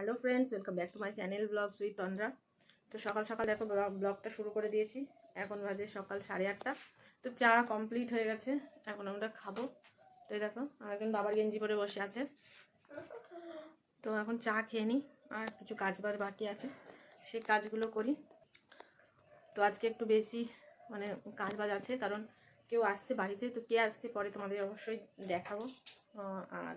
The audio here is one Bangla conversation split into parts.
Hello friends, welcome back to my channel vlogs with Tandra. তো সকাল সকাল দেখো ব্লগটা শুরু করে দিয়েছি। এখন বাজে সকাল সাড়ে আটটা। তো চা কমপ্লিট হয়ে গেছে, এখন আমরা খাব। তো দেখো আর এখন বাবার গেঞ্জি পরে বসে আছে। তো এখন চা খেয়ে নিই আর কিছু কাজ বাজ বাকি আছে। সেই কাজগুলো করি। তো আজকে একটু বেশি মানে কাজ বাজ আছে, কারণ কেউ আসছে বাড়িতে, তো কে আসছে পরে তোমাদের অবশ্যই দেখাবো। আর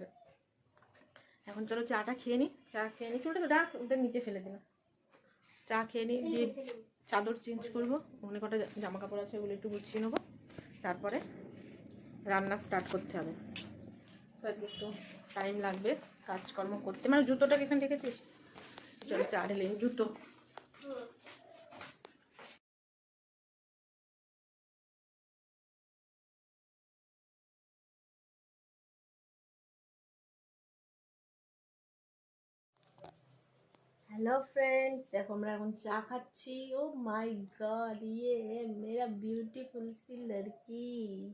এখন চলো চাটা খেয়ে নি। চা খেয়ে নি। চুলটা ডাক ওদের নিচে ফেলে দিন চা খেয়ে নি দিয়ে চাদর চেঞ্জ করব। অনেক কটা জামা কাপড় আছে ওগুলো একটু গুছিয়ে নেব। তারপরে রান্না স্টার্ট করতে হবে। তো আজকে একটু টাইম লাগবে কাজকর্ম করতে। মানে জুতোটাকে এখানে রেখেছিস? চলো চা ঢেলে জুতো। हेलो फ्रेंड्स देखो मैं चा खाची ओ माय गॉड ये मेरा ब्यूटीफुल सी लड़की।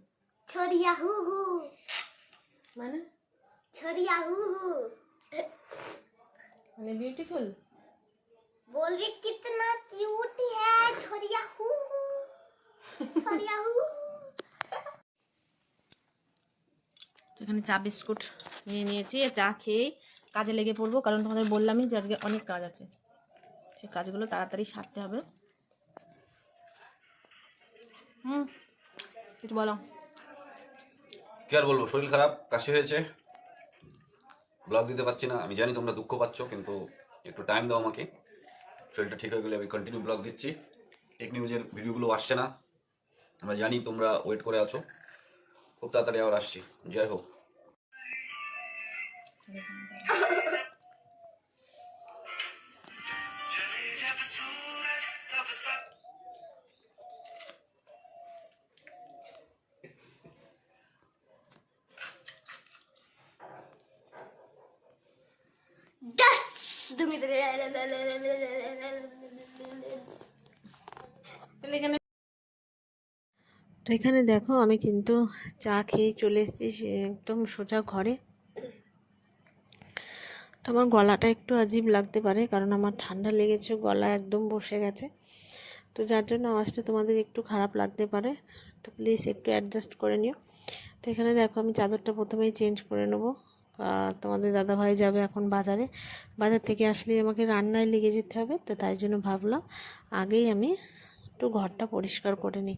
छोरिया हु हु। माने? छोरिया हु हु। माने ब्यूटीफुल बोल रही कितना क्यूट है छोरिया हु हु। छोरिया हु तो खाने चा बिस्कुट ये नहीं है चा खे কাজে লেগে পড়ব। কারণ তোমাদের বললামই যে আজকে অনেক কাজ আছে। সেই কাজগুলো তাড়াতাড়ি সারতে হবে। হুম কিছু বলো। কি আর বলব? শরীর খারাপ, কাশি হয়েছে। ব্লগ দিতে পারছি না। আমি জানি তোমরা দুঃখ পাচ্ছ, কিন্তু একটু টাইম দাও আমাকে। শরীরটা ঠিক হয়ে গেলে আমি কন্টিনিউ ব্লগ দিচ্ছি। টেক নিউজের ভিডিওগুলো আসছে না। আমরা জানি তোমরা ওয়েট করে আছো। খুব তাড়াতাড়ি আবার আসছি। জয় হোক। তো এখানে দেখো আমি কিন্তু চা খেয়ে চলে এসেছি একদম সোজা ঘরে। তো আমার গলাটা একটু আজীব লাগতে পারে কারণ আমার ঠান্ডা লেগেছে গলা একদম বসে গেছে। তো যার জন্য আওয়াজটা তোমাদের একটু খারাপ লাগতে পারে তো প্লিজ একটু অ্যাডজাস্ট করে নিও। তো এখানে দেখো আমি চাদরটা প্রথমেই চেঞ্জ করে নেব। তোমাদের দাদাভাই যাবে এখন বাজারে। বাজার থেকে আসলেই আমাকে রান্নায় লেগে যেতে হবে, তো তাই জন্য ভাবলাম আগেই আমি একটু ঘরটা পরিষ্কার করে নিই।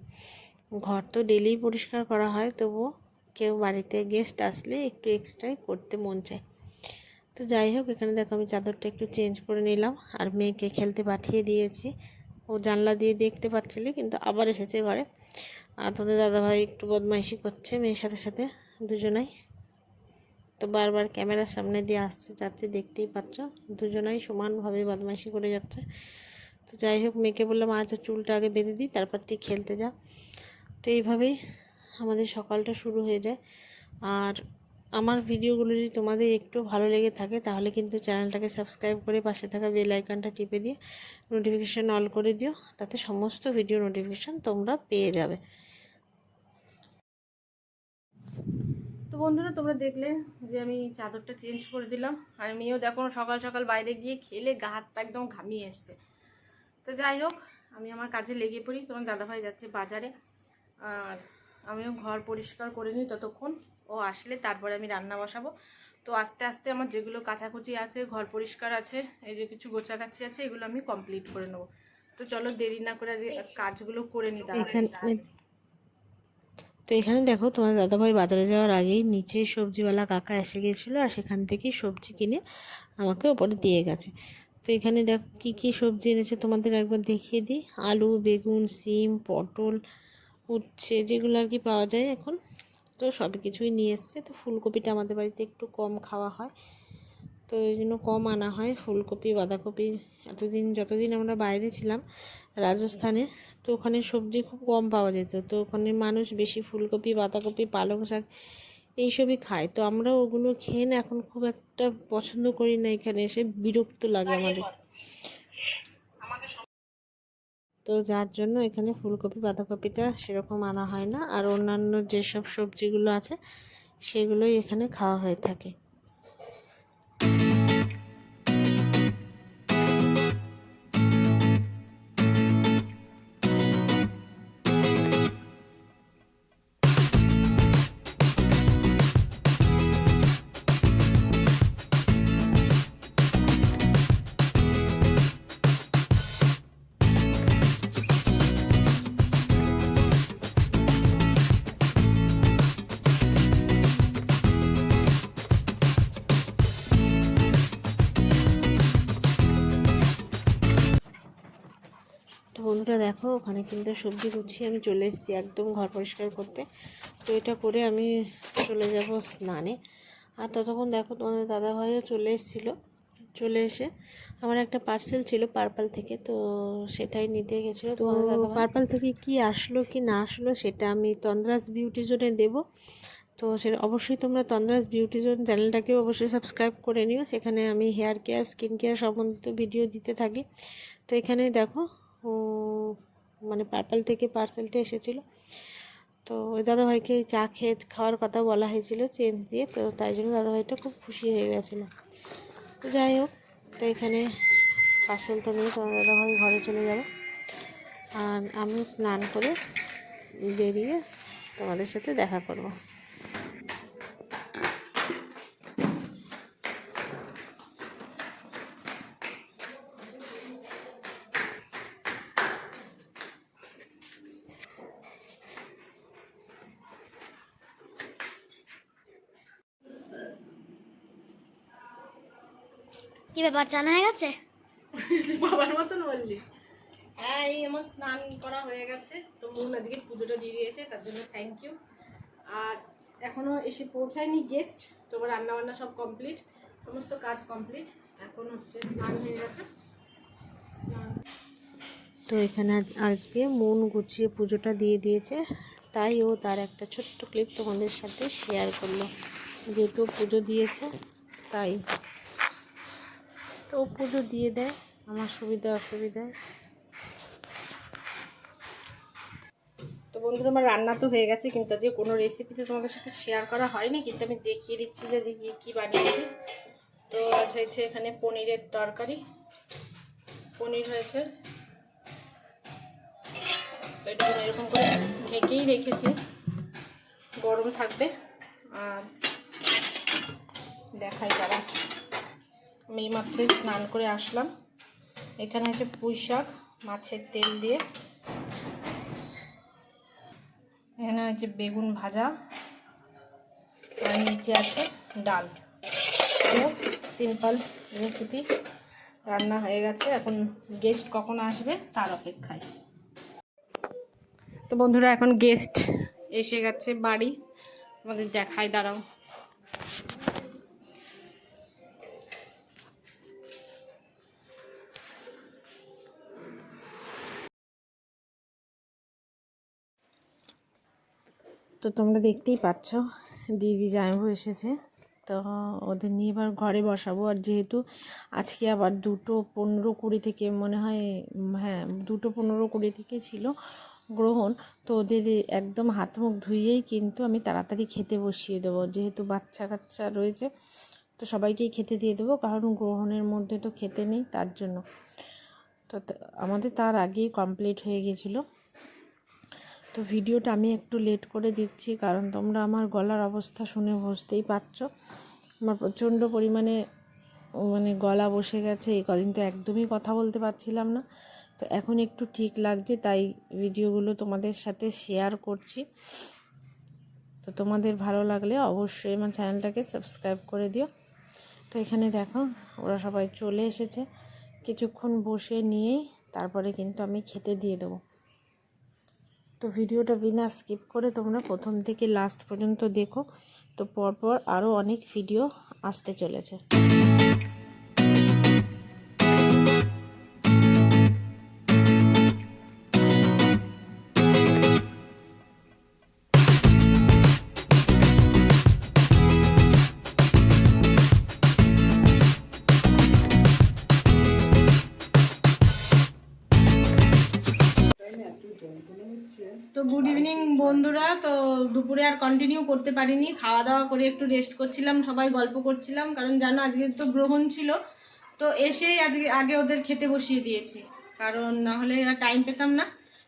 ঘর তো ডেলি পরিষ্কার করা হয়, তবুও কেউ বাড়িতে গেস্ট আসলে একটু এক্সট্রাই করতে মন চায়। তো যাই হোক, এখানে দেখো আমি চাদরটা একটু চেঞ্জ করে নিলাম, আর মেয়েকে খেলতে পাঠিয়ে দিয়েছি। ও জানলা দিয়ে দেখতে পাচ্ছিলে, কিন্তু আবার এসেছে ঘরে। আর তোমাদের দাদাভাই একটু বদমাইশি করছে, মেয়ের সাথে সাথে দুজনাই। তো বারবার ক্যামেরার সামনে দিয়ে আসছে, যাচ্ছে, দেখতেই পাচ্ছ। দুজনাই সমানভাবে বদমাইশি করে যাচ্ছে। তো যাই হোক, মেয়েকে বললাম আজ চুলটা আগে বেঁধে দিই তারপর তুই খেলতে যা। তো এইভাবেই আমাদের সকালটা শুরু হয়ে যায়। আর আমার ভিডিওগুলো যদি তোমাদের একটু ভালো লেগে থাকে, তাহলে কিন্তু চ্যানেলটাকে সাবস্ক্রাইব করে পাশে থাকা বেল আইকনটা টিপে দিয়ে নোটিফিকেশান অল করে দিও। তাতে সমস্ত ভিডিও নোটিফিকেশান তোমরা পেয়ে যাবে। তো বন্ধুরা, তোমরা দেখলে যে আমি চাদরটা চেঞ্জ করে দিলাম। আর মেয়েও দেখো সকাল সকাল বাইরে গিয়ে খেলে গা হাত পা একদম ঘামিয়ে এসছে। তো যাই হোক, আমি আমার কাজে লেগে পড়ি। তোমার দাদাভাই যাচ্ছে বাজারে। আর আমিও ঘর পরিষ্কার করে নিই ততক্ষণ। ও আসলে তারপরে আমি রান্না বসাবো। তো আস্তে আস্তে আমার যেগুলো কাচাকুচি আছে, ঘর পরিষ্কার আছে, এই যে কিছু গোছাগাছি আছে, এগুলো আমি কমপ্লিট করে নেব। তো চলো দেরি না করে কাজগুলো করে এখানে তো এখানে দেখো তোমার দাদাভাই বাজারে যাওয়ার আগেই নিচে সবজিওয়ালা কাকা এসে গিয়েছিল আর সেখান থেকেই সবজি কিনে আমাকে ওপরে দিয়ে গেছে। তো এখানে দেখো কী কী সবজি এনেছে তোমাদের একবার দেখিয়ে দিই। আলু, বেগুন, সিম, পটল, উচ্ছে যেগুলো আর কি পাওয়া যায় এখন। তো সব কিছুই নিয়ে এসছে। তো ফুলকপিটা আমাদের বাড়িতে একটু কম খাওয়া হয়। তো এই জন্য কম আনা হয়। ফুলকপি, বাঁধাকপি এতদিন, যতদিন আমরা বাইরে ছিলাম রাজস্থানে, তো ওখানে সবজি খুব কম পাওয়া যেত। তো ওখানে মানুষ বেশি ফুলকপি, বাঁধাকপি, পালং শাক এইসবই খায়। তো আমরা ওগুলো খেয়ে না এখন খুব একটা পছন্দ করি না এখানে এসে, বিরক্ত লাগে আমাদের। তো যার জন্য এখানে ফুলকপি, বাঁধাকপিটা সেরকম আনা হয় না। আর অন্যান্য যেসব সবজিগুলো আছে, সেগুলোই এখানে খাওয়া হয়ে থাকে। দেখো ওখানে কিন্তু সবজি গুছিয়ে আমি চলে এসেছি একদম ঘর পরিষ্কার করতে। তো এটা করে আমি চলে যাব স্নানে। আর ততক্ষণ দেখো তোমাদের দাদাভাইও চলে এসেছিল চলে এসে আমার একটা পার্সেল ছিল পার্পাল থেকে তো সেটাই নিতে গেছিল। তো পার্পাল থেকে কি আসলো কি না আসলো সেটা আমি তন্দ্রাস বিউটি জোনে দেবো। তো সেটা অবশ্যই তোমরা তন্দ্রাস বিউটি জোন চ্যানেলটাকেও অবশ্যই সাবস্ক্রাইব করে নিও। সেখানে আমি হেয়ার কেয়ার স্কিন কেয়ার সম্বন্ধিত ভিডিও দিতে থাকি। তো এখানে দেখো মানে পার্পাল থেকে পার্সেলটা এসেছিল। তো ওই দাদাভাইকে চা খেয়ে খাওয়ার কথা বলা হয়েছিল চেঞ্জ দিয়ে, তো তাই জন্য দাদাভাইটা খুব খুশি হয়ে গেছিল। তো যাই হোক, তো এখানে পার্সেলটা নিয়ে তোমার দাদাভাই ঘরে চলে যাবে। আর আমি স্নান করে বেরিয়ে তোমাদের সাথে দেখা করব। কি ব্যাপার জানা হয়ে গেছে? বাবার মতন বললি। হ্যাঁ এই আমার স্নান করা হয়ে গেছে। তো মন আজকে পুজোটা দিয়ে দিয়েছে তার জন্য থ্যাংক ইউ আর এখনও এসে পৌঁছায়নি গেস্ট তো এবার রান্না বান্না সব কমপ্লিট সমস্ত কাজ কমপ্লিট এখন হচ্ছে স্নান হয়ে গেছে। স্নান। তো এখানে আজ আজকে মন গুছিয়ে পুজোটা দিয়ে দিয়েছে। তাই ও তার একটা ছোট্ট ক্লিপ তোমাদের সাথে শেয়ার করল। যেহেতু পুজো দিয়েছে তাই। তো ও পুজো দিয়ে দেয়, আমার সুবিধা অসুবিধায় তো বন্ধুরা, আমার রান্না তো হয়ে গেছে, কিন্তু আজকে কোনো রেসিপিতে তোমাদের সাথে শেয়ার করা হয়নি, কিন্তু আমি দেখিয়ে দিচ্ছি যে আজকে কী বানিয়েছি। তো আজ হয়েছে এখানে পনিরের তরকারি। পনির হয়েছে। তো এটা এরকম করে ঢেকেই রেখেছি। গরম থাকবে। আর দেখাই তারা। আমি এইমাত্রই স্নান করে আসলাম। এখানে আছে পুঁই শাক, মাছের তেল দিয়ে। এখানে হচ্ছে বেগুন ভাজা। আর নিচে আছে ডাল। সিম্পল রেসিপি রান্না হয়ে গেছে। এখন গেস্ট কখন আসবে তার অপেক্ষায়। তো বন্ধুরা, এখন গেস্ট এসে গেছে বাড়ি। আমাদের দেখাই, দাঁড়াও। তো তোমরা দেখতেই পাচ্ছ, দিদি জামাইবু এসেছে। তো ওদের নিয়ে এবার ঘরে বসাবো। আর যেহেতু আজকে আবার দুটো পনেরো কুড়ি থেকে মনে হয় হ্যাঁ দুটো পনেরো কুড়ি থেকে ছিল গ্রহণ, তো ওদের একদম হাত মুখ ধুয়েই কিন্তু আমি তাড়াতাড়ি খেতে বসিয়ে দেবো। যেহেতু বাচ্চা কাচ্চা রয়েছে, তো সবাইকেই খেতে দিয়ে দেবো, কারণ গ্রহণের মধ্যে তো খেতে নেই, তার জন্য। তো আমাদের তার আগেই কমপ্লিট হয়ে গেছিল। তো ভিডিওটা আমি একটু লেট করে দিচ্ছি, কারণ তোমরা আমার গলার অবস্থা শুনে বুঝতেই পারছ। আমার প্রচণ্ড পরিমাণে মানে গলা বসে গেছে, এই কদিন তো একদমই কথা বলতে পারছিলাম না। তো এখন একটু ঠিক লাগছে, তাই ভিডিওগুলো তোমাদের সাথে শেয়ার করছি। তো তোমাদের ভালো লাগলে অবশ্যই আমার চ্যানেলটাকে সাবস্ক্রাইব করে দিও। তো এখানে দেখো, ওরা সবাই চলে এসেছে। কিছুক্ষণ বসে নিয়েই তারপরে কিন্তু আমি খেতে দিয়ে দেবো। তো ভিডিওটা বিনা স্কিপ করে তোমরা প্রথম থেকে লাস্ট পর্যন্ত দেখো। তো পরপর আরও অনেক ভিডিও আসতে চলেছে। তো গুড ইভিনিং বন্ধুরা। তো দুপুরে আর কন্টিনিউ করতে পারিনি। খাওয়া দাওয়া করে একটু রেস্ট করছিলাম, সবাই গল্প করছিলাম। কারণ জানো, আজকে তো গ্রহণ ছিল। তো এসেই আজকে, আগে ওদের খেতে বসিয়ে দিয়েছি। কারণ না হলে টাইম পেতাম না।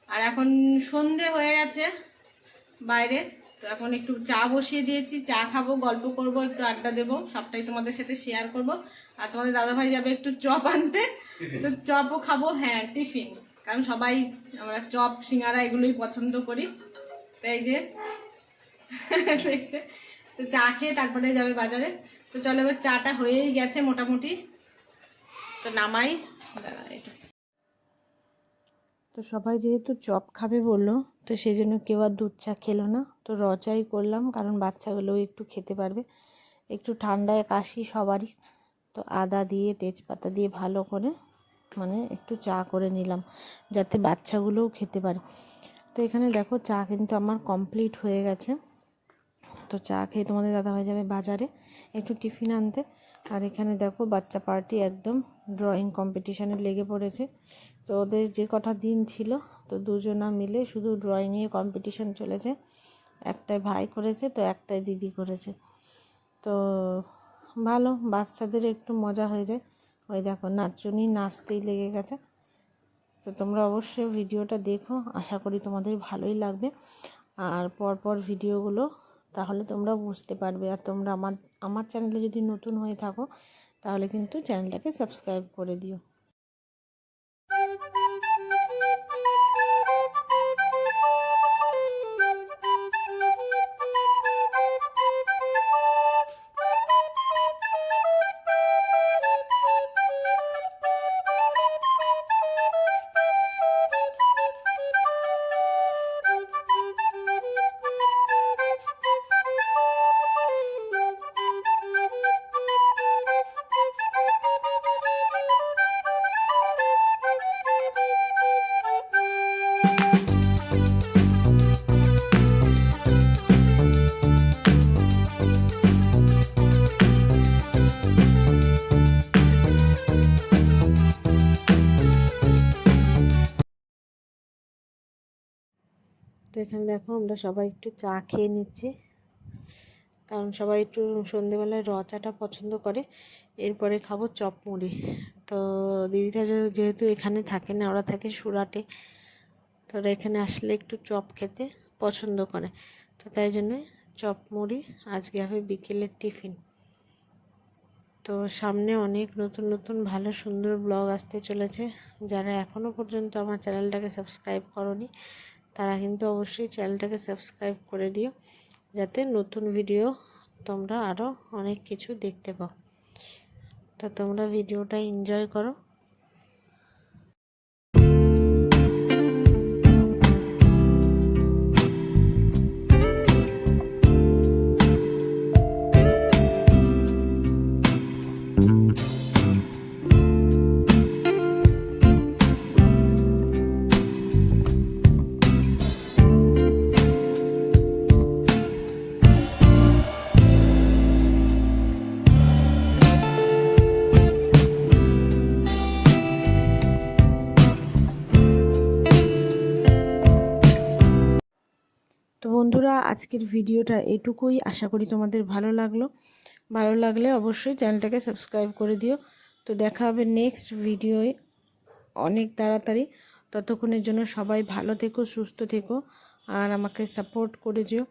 আর এখন সন্ধে হয়ে গেছে বাইরে। তো এখন একটু চা বসিয়ে দিয়েছি। চা খাব, গল্প করব, একটু আড্ডা দেবো। সবটাই তোমাদের সাথে শেয়ার করব। আর তোমাদের দাদাভাই যাবে একটু চপ আনতে। তো চপও খাব হ্যাঁ টিফিন। কারণ সবাই আমরা চপ, সিঙ্গারা এগুলোই পছন্দ করি। তাই যে তো চা খেয়ে তারপরে যাবে বাজারে। তো চলো এবার চাটা হয়েই গেছে মোটামুটি। তো নামাই। তো সবাই যেহেতু চপ খাবে বলল, তো সেই জন্য কেউ আর দুধ চা খেলো না। তো র চাই করলাম, কারণ বাচ্চাগুলোও একটু খেতে পারবে। একটু ঠান্ডায় কাশি সবারই। তো আদা দিয়ে, তেজপাতা দিয়ে ভালো করে মানে একটু চা করে নিলাম, যাতে বাচ্চাগুলোও খেতে পারে। তো এখানে দেখো চা কিন্তু আমার কমপ্লিট হয়ে গেছে। তো চা খেয়ে তোমাদের দাদা হয়ে যাবে বাজারে, একটু টিফিন আনতে। আর এখানে দেখো বাচ্চা পার্টি একদম ড্রয়িং কম্পিটিশানে লেগে পড়েছে। তো ওদের যে কটা দিন ছিল, তো দুজনা মিলে শুধু ড্রয়িংয়ে কম্পিটিশন চলেছে। একটাই ভাই করেছে, তো একটাই দিদি করেছে। তো ভালো, বাচ্চাদের একটু মজা হয়ে যায়। ওই দেখো নাচুনি নাচতেই লেগে গেছে। তো তোমরা অবশ্যই ভিডিওটা দেখো, আশা করি তোমাদের ভালোই লাগবে। আর পরপর ভিডিওগুলো তাহলে তোমরা বুঝতে পারবে। আর তোমরা আমার আমার চ্যানেলে যদি নতুন হয়ে থাকো, তাহলে কিন্তু চ্যানেলটাকে সাবস্ক্রাইব করে দিও। তো এখানে দেখো আমরা সবাই একটু চা খেয়ে নিচ্ছি। কারণ সবাই একটু সন্ধেবেলায় র চাটা পছন্দ করে। এরপরে খাব চপ মুড়ি। তো দিদিরা যেহেতু এখানে থাকে না, ওরা থাকে সুরাটে। তো ওরা এখানে আসলে একটু চপ খেতে পছন্দ করে। তো তাই জন্যে চপ মুড়ি আজকে হবে বিকেলের টিফিন। তো সামনে অনেক নতুন নতুন, ভালো, সুন্দর ব্লগ আসতে চলেছে। যারা এখনও পর্যন্ত আমার চ্যানেলটাকে সাবস্ক্রাইব করনি তারা কিন্তু অবশ্যই চ্যানেলটাকে সাবস্ক্রাইব করে দিও, যাতে নতুন ভিডিও তোমরা আরও অনেক কিছু দেখতে পাও। তো তোমরা ভিডিওটা এনজয় করো। তো বন্ধুরা, আজকের ভিডিওটা এটুকুই। আশা করি তোমাদের ভালো লাগল। ভালো লাগলে অবশ্যই চ্যানেলটাকে সাবস্ক্রাইব করে দিও। তো দেখা হবে নেক্সট ভিডিওয়ে অনেক তাড়াতাড়ি। ততক্ষণের জন্য সবাই ভালো থেকো, সুস্থ থেকো, আর আমাকে সাপোর্ট করে যেও।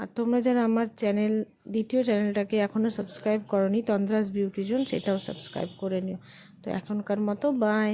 আর তোমরা যারা আমার চ্যানেল, দ্বিতীয় চ্যানেলটাকে এখনও সাবস্ক্রাইব করনি, তন্দ্রাস বিউটিজন সেটাও সাবস্ক্রাইব করে নিও। তো এখনকার মতো বাই